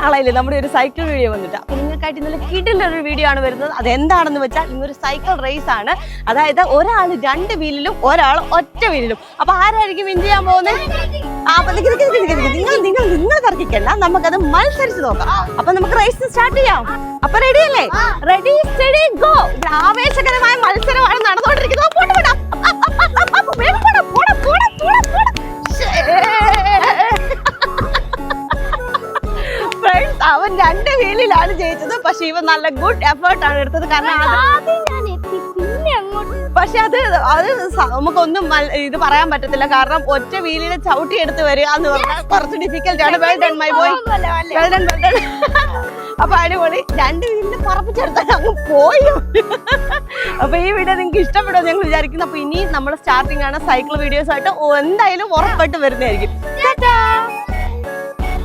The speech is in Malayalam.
നാളായില്ലേ? നമ്മുടെ ഒരു സൈക്കിൾ വീഡിയോ വന്നിട്ട്. അപ്പൊ നിങ്ങൾക്കായിട്ട് ഇന്നലെ കിടിലൊരു ഒരു വീഡിയോ ആണ് വരുന്നത്. അതെന്താണെന്ന് വെച്ചാൽ ഇന്നൊരു സൈക്കിൾ റേസ് ആണ്. അതായത് ഒരാൾ രണ്ട് വീലിലും ഒരാൾ ഒറ്റ വീലിലും. അപ്പൊ ആരായിരിക്കും വിൻ ചെയ്യാൻ പോകുന്നത്. നിങ്ങൾ നിങ്ങൾ നിങ്ങൾ തർക്കിക്കണ്ട. നമുക്കത് മത്സരിച്ച് നോക്കാം. അപ്പൊ നമുക്ക് റേസ് സ്റ്റാർട്ട് ചെയ്യാം. അപ്പൊ റെഡി അല്ലേ? റെഡി ഗോ ആവേശകരമായ അവൻ രണ്ട് വീലിലാണ് ജയിച്ചത് പക്ഷെ ഇവ നല്ല ഗുഡ് എഫേർട്ട് ആണ് എടുത്തത്. കാരണം പക്ഷെ അത് അത് നമുക്കൊന്നും ഇത് പറയാൻ പറ്റത്തില്ല. കാരണം ഒറ്റ വീലിനെ ചവിട്ടി എടുത്ത് വരിക എന്ന് പറഞ്ഞാൽ കുറച്ച് ഡിഫിക്കൽട്ട് ആണ്. Well done my boy well done well done അപ്പൊ അടിപൊളി. രണ്ട് വീലിനെ പറപ്പിച്ചെടുത്താൽ അങ്ങ് പോയി. അപ്പൊ ഈ വീഡിയോ നിങ്ങൾക്ക് ഇഷ്ടപ്പെടുമെന്ന് ഞങ്ങൾ വിചാരിക്കുന്നു. അപ്പൊ ഇനി നമ്മൾ സ്റ്റാർട്ടിംഗ് ആണ് സൈക്കിൾ വീഡിയോസ് ആയിട്ട്. എന്തായാലും ഉറപ്പായിട്ട് വരുന്നതായിരിക്കും.